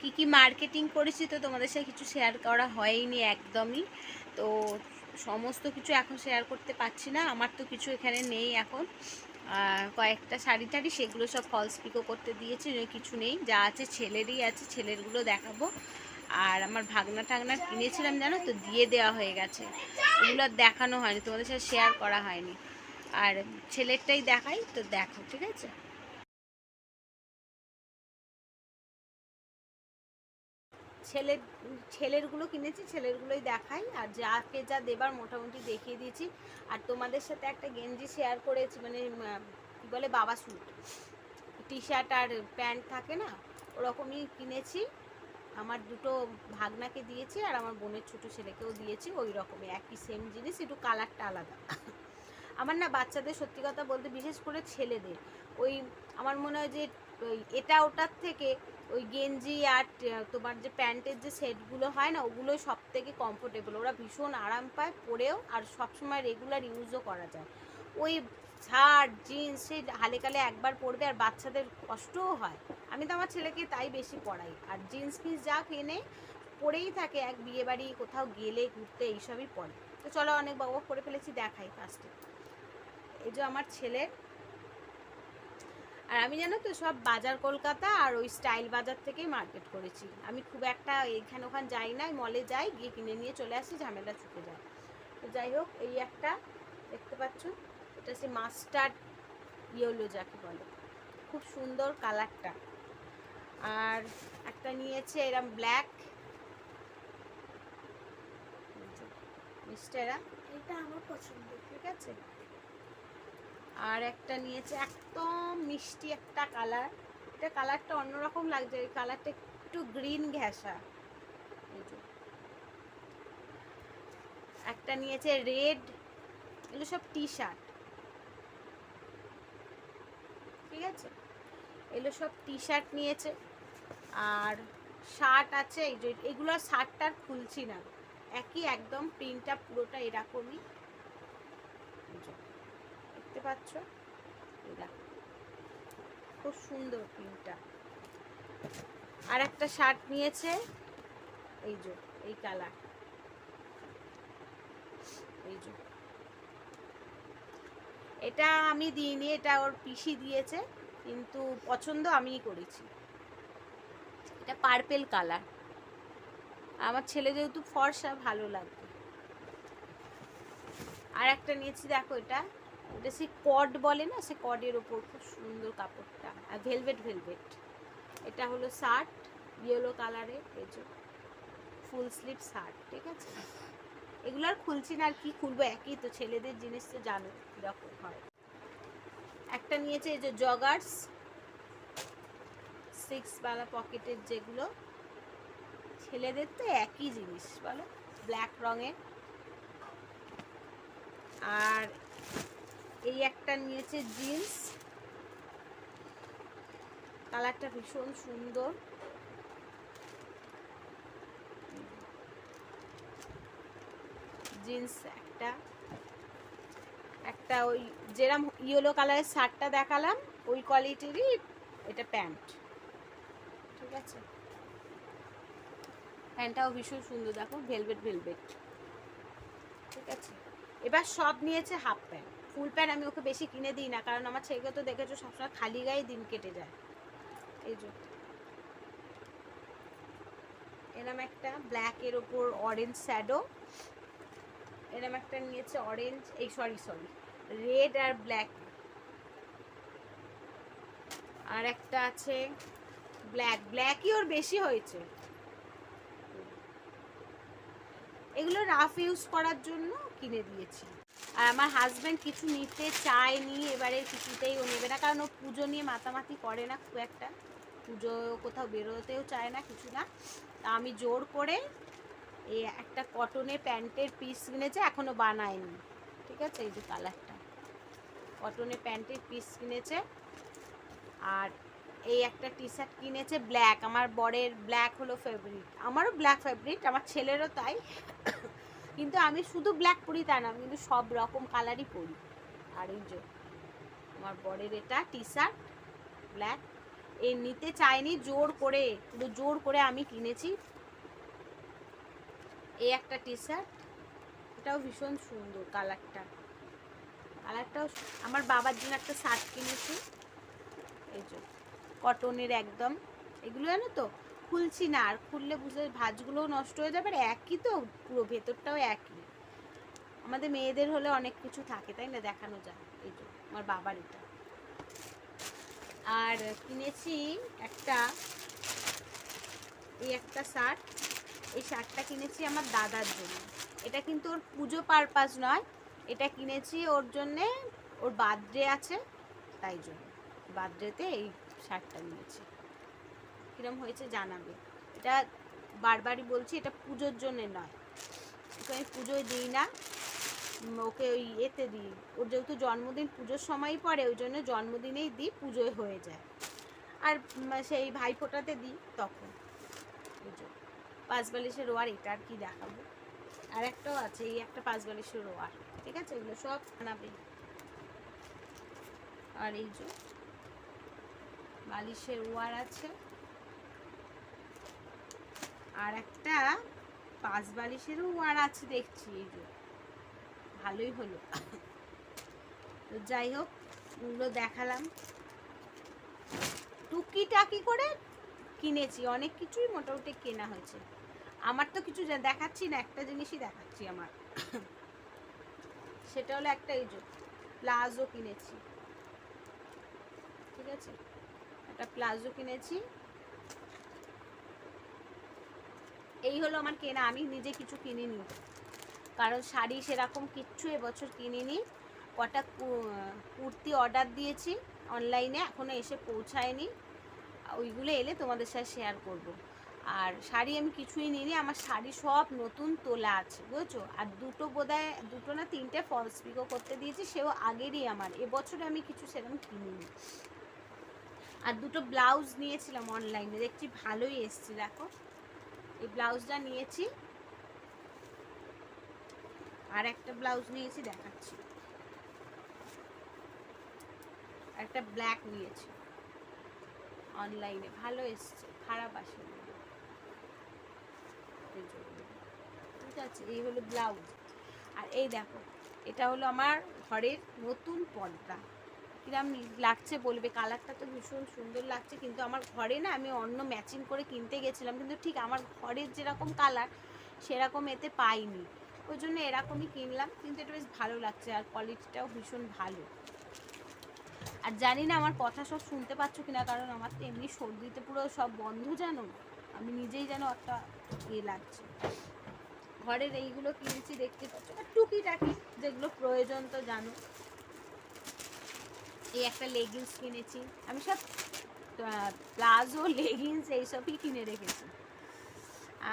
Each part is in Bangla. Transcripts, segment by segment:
কি কি মার্কেটিং করেছি তো তোমাদের সাথে কিছু শেয়ার করা হয়নি একদমই। তো সমস্ত কিছু এখন শেয়ার করতে পারছি না, আমার তো কিছু এখানে নেই এখন। কয়েকটা শাড়ি টাড়ি, সেগুলো সব ফলস পিকো করতে দিয়েছি কিছু নেই, যা আছে ছেলেরই আছে, ছেলেরগুলো দেখাবো। আর আমার ভাগনা টাগনা কিনেছিলাম, জানো তো, দিয়ে দেওয়া হয়ে গেছে। আর দেখানো হয়নি, তোমাদের সাথে শেয়ার করা হয়নি। আর ছেলেরটাই দেখাই, তো দেখো, ঠিক আছে? ছেলের ছেলেরগুলো কিনেছি, ছেলেরগুলোই দেখাই। আর যাকে যা দেবার মোটামুটি দেখিয়ে দিয়েছি। আর তোমাদের সাথে একটা গেঞ্জি শেয়ার করেছি মানে কি বলে, বাবা স্যুট টি শার্ট আর প্যান্ট থাকে না, ওরকমই কিনেছি। আমার দুটো ভাগনাকে দিয়েছি, আর আমার বোনের ছোট ছেলেকেও দিয়েছি ওই রকমই একই সেম জিনিস, একটু কালারটা আলাদা। আমার না বাচ্চাদের সত্যি কথা বলতে, বিশেষ করে ছেলেদের, ওই, আমার মনে হয় যে এটা ওটার থেকে ওই গেঞ্জি আর তোমার যে প্যান্টের যে সেটগুলো হয় না, ওগুলোই সব থেকে কমফোর্টেবল ওরা ভীষণ আরাম পায় পরেও আর সবসময় রেগুলার ইউজও করা যায়। ওই শার্ট জিন্স সেই হালে কালে একবার পরবে আর বাচ্চাদের কষ্টও হয়। আমি তো আমার ছেলেকে তাই বেশি পড়াই আর জিন্স ফিন্স যা কেনে, পরেই থাকে এক বিয়ে বাড়ি কোথাও গেলে, ঘুরতে, এইসবই পরে। তো চলো অনেক বাবা করে ফেলেছি, দেখাই ফার্স্টে এই যে আমার ছেলের আর আমি জানো তো সব বাজার কলকাতা আর ওই স্টাইল বাজার থেকেই মার্কেট করেছি। আমি খুব একটা এখানে ওখানে যাই না মলে যাই, গিয়ে কিনে নিয়ে চলে আসি, ঝামেলা চুকে যায়। তো যাই হোক, এই একটা দেখতে পাচ্ছ, এটা সে মাস্টার্ড ইয়েলো যাকে বলে। খুব সুন্দর কালারটা। আর একটা নিয়েছে এরম ব্ল্যাক। মিস্টেরা এটা আমার পছন্দ ঠিক আছে? আর একটা নিয়েছে একদম মিষ্টি একটা কালার। এটা কালারটা অন্যরকম লাগছে, এই কালারটা একটু গ্রিন ঘেঁষা। একটা নিয়েছে রেড, এগুলো সব টি শার্ট ঠিক আছে? এগুলো সব টি শার্ট নিয়েছে। আর শার্ট আছে, এই যে, এগুলো শার্টটা খুলছি না। একই একদম, প্রিন্টটা পুরোটা এরকমই। দেখতে পাচ্ছ? দেখো। খুব সুন্দর প্রিন্টটা আর একটা শার্ট নিয়েছে, এই যে, এই কালার। এই যে। এটা আমি দিইনি, এটা ওর পিসি দিয়েছে, কিন্তু পছন্দ আমিই করেছি। এটা পার্পেল কালার। আমার ছেলে যেহেতু ফর্সা, ভালো লাগবে। আর একটা নিয়েছি, দেখো এটা। এটা সে কড বলে না সে কডের ওপর খুব সুন্দর কাপড়টা। আর ভেলভেট ভেলভেট এটা হলো শার্ট ইয়েলো কালারের এই ফুল স্লিভ শার্ট ঠিক আছে? এগুলো আর খুলছি না, আর কি খুলবো? একই তো, ছেলেদের জিনিস তো জানো কীরকম হয়। একটা নিয়েছে এই যে জগার্স সিক্স বালা পকেটের যেগুলো। ছেলেদের তো একই জিনিস, বলো? ব্ল্যাক রঙের। আর এই একটা নিয়েছে জিন্স। কালারটা ভীষণ সুন্দর। জিন্স একটা। একটা ওই যেরম ইয়েলো কালারের শার্টটা দেখালাম, ওই কোয়ালিটিরই এটা প্যান্ট। ঠিক আছে? প্যান্টটাও ভীষণ সুন্দর, দেখো, ভেলভেট ভেলভেট। ঠিক আছে? এবার সব নিয়েছে হাফ প্যান্ট। ফুল প্যান্ট আমি ওকে বেশি কিনে দিই না, কারণ আমার ছেলেকে তো দেখেছ সবসময় খালি গায়ে দিন কেটে যায়। এই যে। এরম একটা ব্ল্যাকের ওপর অরেঞ্জ শ্যাডো এরম একটা নিয়েছে অরেঞ্জ এই সরি সরি রেড আর ব্ল্যাক আর একটা আছে ব্ল্যাক ব্ল্যাকই ওর বেশি হয়েছে। এগুলো রাফ ইউজ করার জন্য কিনে দিয়েছি। আমার হাজব্যান্ড কিছু নিতে চায়নি, এবারে কিছুতেই ও নেবে না, কারণ ও পুজো নিয়ে মাতামাতি করে না খুব একটা। পুজো কোথাও বেরোতেও চায় না, কিছু না। তা আমি জোর করে এই একটা কটনের প্যান্টের পিস কিনেছে এখনও বানায়নি। ঠিক আছে? এই যে কালারটা কটনের প্যান্টের পিস কিনেছে, আর এই একটা টি শার্ট কিনেছে ব্ল্যাক আমার বরের ব্ল্যাক হলো ফেভারিট আমারও ব্ল্যাক ফেভারিট আমার ছেলেরও তাই। কিন্তু আমি শুধু ব্ল্যাক পরি তা না কিন্তু সব রকম কালারই পরি। আর এই যে, আমার বরের এটা টি শার্ট ব্ল্যাক এ নিতে চাইনি, জোর করে, পুরো জোর করে আমি কিনেছি। এই একটা টি শার্ট এটাও ভীষণ সুন্দর কালারটা কালারটাও আমার বাবার জন্য একটা শার্ট কিনেছি। এই যে কটনের একদম। এগুলো জানো তো খুলছি না, আর খুললে বুঝলে ভাঁজগুলোও নষ্ট হয়ে যাবে, আর একই তো পুরো ভেতরটাও একই। আমাদের মেয়েদের হলে অনেক কিছু থাকে, তাই না? দেখানো যায়, এই যে আমার বাবার এটা। আর কিনেছি একটা, এই একটা শার্ট। এই শার্টটা কিনেছি আমার দাদার জন্য। এটা কিন্তু ওর পুজো পারপাস নয়, এটা কিনেছি ওর জন্যে, ওর বার্থডে আছে, তাই জন্য। বার্থডেতে এই শার্টটা নিয়েছি। কিরম হয়েছে জানাবে। এটা বারবারই বলছি, এটা পুজোর জন্যে নয়। ওকে আমি পুজোয় দিই না। ওকে ওই এতে দিই। ওর যেহেতু জন্মদিন, পুজোর সময়ই পড়ে, ওই জন্য জন্মদিনেই দিই, পুজোয় হয়ে যায়। আর সেই ভাইফোঁটাতে দিই তখন। পুজো পাঁচ বালিশের রোয়ার, এটা আর কি দেখাবো। আর একটাও আছে, এই একটা পাঁচ বালিশের রোয়ার। ঠিক আছে? এগুলো সব বানাবে আর এই যে, বালিশের ওয়ার আছে। আর একটা পাঁচ বালিশেরও ওয়ার আছে দেখছি, এই যে। ভালোই হলো। তো যাই হোক, ওগুলো দেখালাম। টুকিটাকি করে কিনেছি, অনেক কিছুই মোটামুটি কেনা হয়েছে। আমার তো কিছু দেখাচ্ছি না, একটা জিনিসই দেখাচ্ছি আমার। সেটা হলো একটা এই যে, প্লাজো কিনেছি। ঠিক আছে? একটা প্লাজো কিনেছি। এই হলো আমার কেনা, আমি নিজে কিছু কিনিনি। কারণ শাড়ি সেরকম কিচ্ছু এবছর কিনিনি। কটা কুর্তি অর্ডার দিয়েছি অনলাইনে এখনও এসে পৌঁছায়নি। ওইগুলো এলে তোমাদের সাথে শেয়ার করব। আর শাড়ি আমি কিছুই নিইনি, আমার শাড়ি সব নতুন তোলা আছে, বুঝেছ? আর দুটো বোধহয়, দুটো না তিনটে ফলস পিকো করতে দিয়েছি, সেও আগেরই আমার, এবছরে আমি কিছু সেরকম কিনিনি। আর দুটো ব্লাউজ নিয়েছিলাম অনলাইনে দেখছি ভালোই এসছে, দেখো। এই ব্লাউজটা নিয়েছি। আর একটা ব্লাউজ নিয়েছি, দেখাচ্ছি। একটা ব্ল্যাক নিয়েছি। অনলাইনে, ভালো এসছে, খারাপ আসেনি। ঠিক আছে, এই হলো ব্লাউজ। আর এই দেখো, এটা হলো আমার ঘরের নতুন পর্দা। কিরম লাগছে বলবে? কালারটা তো ভীষণ সুন্দর লাগছে, কিন্তু আমার ঘরে না আমি অন্য ম্যাচিং করে কিনতে গেছিলাম, কিন্তু ঠিক আমার ঘরের যেরকম কালার সেরকম এতে পাইনি। ওই জন্য এরকমই কিনলাম, কিন্তু এটা বেশ ভালো লাগছে আর কোয়ালিটিটাও ভীষণ ভালো। আর জানি না আমার কথা সব শুনতে পাচ্ছ কিনা, কারণ আমার তো এমনি সর্দিতে পুরো সব বন্ধ জানো, আমি নিজেই যেন একটা ইয়ে লাগছে। ঘরের এইগুলো কিনেছি দেখতে পাচ্ছ টুকিটাকি যেগুলো প্রয়োজন তো জানো। এই একটা লেগিংস কিনেছি। আমি সব প্লাজো লেগিংস এইসবই কিনে রেখেছি।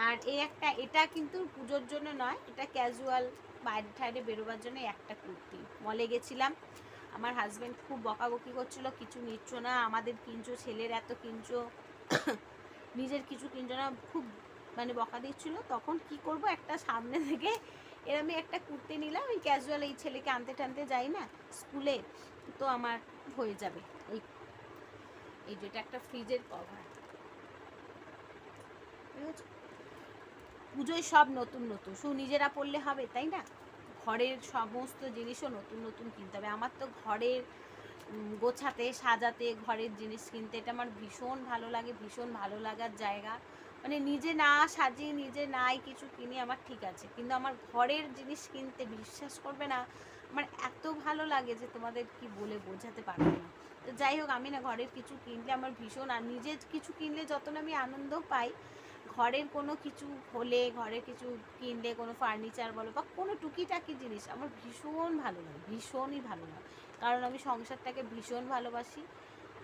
আর এই একটা, এটা কিন্তু পুজোর জন্য নয়, এটা ক্যাজুয়াল বাইরে ঠাইরে বেরোবার জন্য একটা কুর্তি। মলে গেছিলাম, আমার হাজব্যান্ড খুব বকাবকি করছিল, কিছু নিচ্ছ না, আমাদের কিনছো, ছেলের এত কিনছো, নিজের কিছু কিনছো না। খুব মানে বকা দিচ্ছিল। তখন কি করব, একটা সামনে থেকে এরমই একটা কুর্তি নিলাম। ওই ক্যাজুয়াল এই ছেলেকে আনতে টানতে যাই না, স্কুলে তো আমার হয়ে যাবে। এই এই যেটা একটা ফ্রিজের কভার পুজোয় সব নতুন নতুন। শুধু নিজেরা পড়লে হবে, তাই না? ঘরের সমস্ত জিনিসও নতুন নতুন কিনতে হবে। আমার তো ঘরের গোছাতে, সাজাতে, ঘরের জিনিস কিনতে, এটা আমার ভীষণ ভালো লাগে, ভীষণ ভালো লাগার জায়গা। মানে নিজে না সাজিয়ে, নিজে নাই কিছু কিনি আমার ঠিক আছে। কিন্তু আমার ঘরের জিনিস কিনতে বিশ্বাস করবে না আমার এত ভালো লাগে যে তোমাদের কি বলে বোঝাতে পারব না। তো যাই হোক, আমি না ঘরের কিছু কিনলে আমার ভীষণ আর নিজের কিছু কিনলে যত না আমি আনন্দ পাই, ঘরের কোনো কিছু হলে ঘরে কিছু কিনলে, কোনো ফার্নিচার বলো বা কোনো টুকিটাকি জিনিস আমার ভীষণ ভালো লাগে, ভীষণই ভালো লাগে। কারণ আমি সংসারটাকে ভীষণ ভালোবাসি,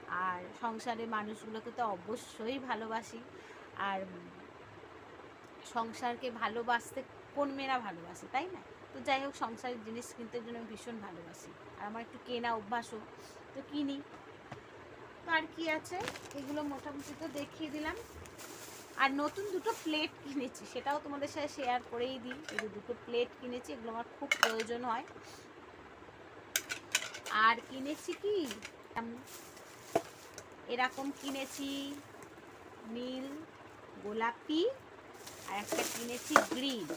আর সংসারের মানুষগুলোকে তো অবশ্যই ভালোবাসি। আর সংসারকে ভালোবাসতে কোন মেয়েরা ভালোবাসে, তাই না? তো যাই হোক, সংসারের জিনিস কিনতে জন্য আমি ভীষণ ভালোবাসি। আর আমার একটু কেনা অভ্যাসও, তো কিনি। তো আর কি আছে? এগুলো মোটামুটি তো দেখিয়ে দিলাম। আর নতুন দুটো প্লেট কিনেছি, সেটাও তোমাদের সাথে শেয়ার করেই দিই। এই দুটো প্লেট কিনেছি, এগুলো আমার খুব প্রয়োজন হয়। আর কিনেছি কি? এরকম কিনেছি নীল, গোলাপি। আর একটা কিনেছি গ্রিন।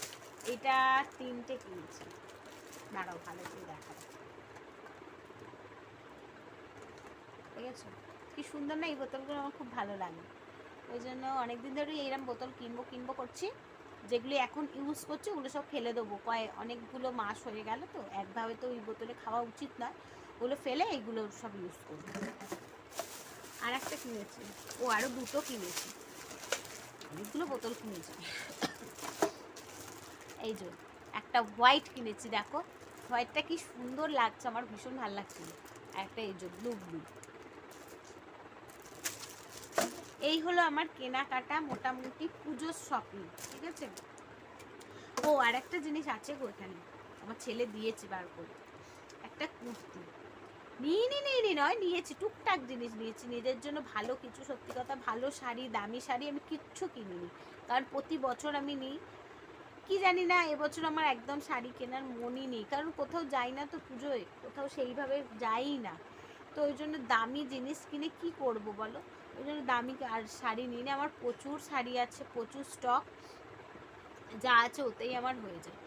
এটা তিনটে কিনেছি। দাঁড়াও, ভালো করে দেখাবো ঠিক আছে কি সুন্দর না এই বোতলগুলো আমার খুব ভালো লাগে। ওই জন্য অনেকদিন ধরে এইরকম বোতল কিনবো কিনবো করছি। যেগুলি এখন ইউজ করছি, ওগুলো সব ফেলে দেবো। কয় অনেকগুলো মাস হয়ে গেল তো, একভাবে তো ওই বোতলে খাওয়া উচিত নয়। ওগুলো ফেলে এইগুলো সব ইউজ করব। আর একটা কিনেছি। ও আরও দুটো কিনেছি। অনেকগুলো বোতল কিনেছি। এই যে, একটা হোয়াইট কিনেছি, দেখো। হোয়াইটটা কি সুন্দর লাগছে, আমার ভীষণ ভালো লাগছে। একটা এই যে ব্লু ব্লু এই হলো আমার কেনাকাটা মোটামুটি পুজোর শপিং ঠিক আছে? ও আর একটা জিনিস আছে গো এখানে। আমার ছেলে দিয়েছে বার করে। একটা কুর্তি। নিয়ে নি নিয়ে নি, নয়, নিয়েছি, টুকটাক জিনিস নিয়েছি। নিজের জন্য ভালো কিছু, সত্যি কথা, ভালো শাড়ি, দামি শাড়ি আমি কিচ্ছু কিনিনি। কারণ প্রতি বছর আমি নিই কি জানি না, এবছর আমার একদম শাড়ি কেনার মনই নেই। কারণ কোথাও যাই না তো পুজোয়, কোথাও সেইভাবে যাই না। তো ওই জন্য দামি জিনিস কিনে কি করব বলো? ওই জন্য দামি আর শাড়ি নিই না। আমার প্রচুর শাড়ি আছে, প্রচুর স্টক যা আছে ওতেই আমার হয়ে যায়।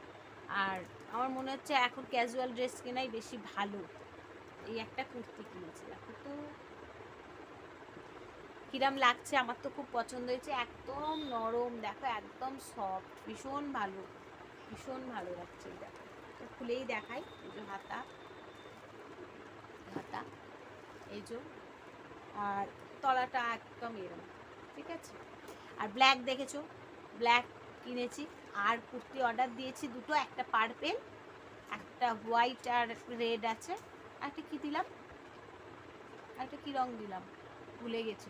আর আমার মনে হচ্ছে এখন ক্যাজুয়াল ড্রেস কেনাই বেশি ভালো। এই একটা কুর্তি কিনেছি দেখো তো কিরাম লাগছে আমার তো খুব পছন্দ হয়েছে। একদম নরম, দেখো, একদম সফট ভীষণ ভালো ভীষণ ভালো লাগছে দেখো। তো খুলেই দেখাই, এই যে হাতা হাতা, এই যে, আর তলাটা একদম এরম, ঠিক আছে? আর ব্ল্যাক দেখেছ? ব্ল্যাক কিনেছি, আর কুর্তি অর্ডার দিয়েছি, দুটো, একটা পার্পেল একটা হোয়াইট আর রেড আছে। একটা কী দিলাম? একটা কী রং দিলাম? ভুলে গেছি।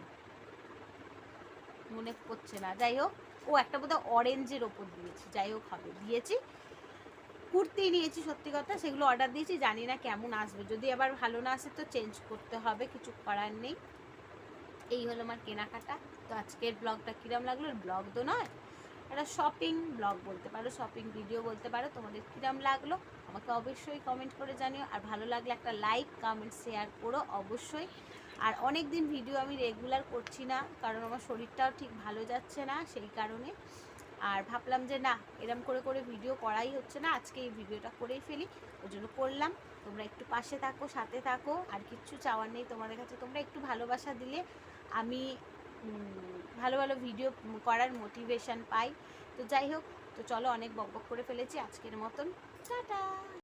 মনে পড়ছে না। যাই হোক, ও একটা বোধহয় অরেঞ্জের ওপর দিয়েছি। যাই হোক, হবে। দিয়েছি। কুর্তি নিয়েছি, সত্যি কথা। সেগুলো অর্ডার দিয়েছি। জানি না কেমন আসবে। যদি আবার ভালো না আসে তো চেঞ্জ করতে হবে। কিছু করার নেই। এই হলো আমার কেনাকাটা। তো আজকের ব্লগটা কিরম লাগল? ব্লগ তো নয়। একটা শপিং ব্লগ বলতে পারো শপিং ভিডিও বলতে পারো। তোমাদের কিরম লাগল? আমাকে অবশ্যই কমেন্ট করে জানিও। আর ভালো লাগলে একটা লাইক কমেন্ট শেয়ার করো অবশ্যই। আর অনেক দিন ভিডিও আমি রেগুলার করছি না, কারণ আমার শরীরটাও ঠিক ভালো যাচ্ছে না সেই কারণে। আর ভাবলাম যে না, এরম করে করে ভিডিও করাই হচ্ছে না, আজকে এই ভিডিওটা করেই ফেলি। ওই জন্য করলাম। তোমরা একটু পাশে থাকো, সাথে থাকো। আর কিচ্ছু চাওয়ার নেই তোমাদের কাছে। তোমরা একটু ভালোবাসা দিলে আমি ভালো ভালো ভিডিও করার মোটিভেশন পাই। তো যাই হোক, তো চলো অনেক বকবক করে ফেলেছি আজকের মতন। টাটা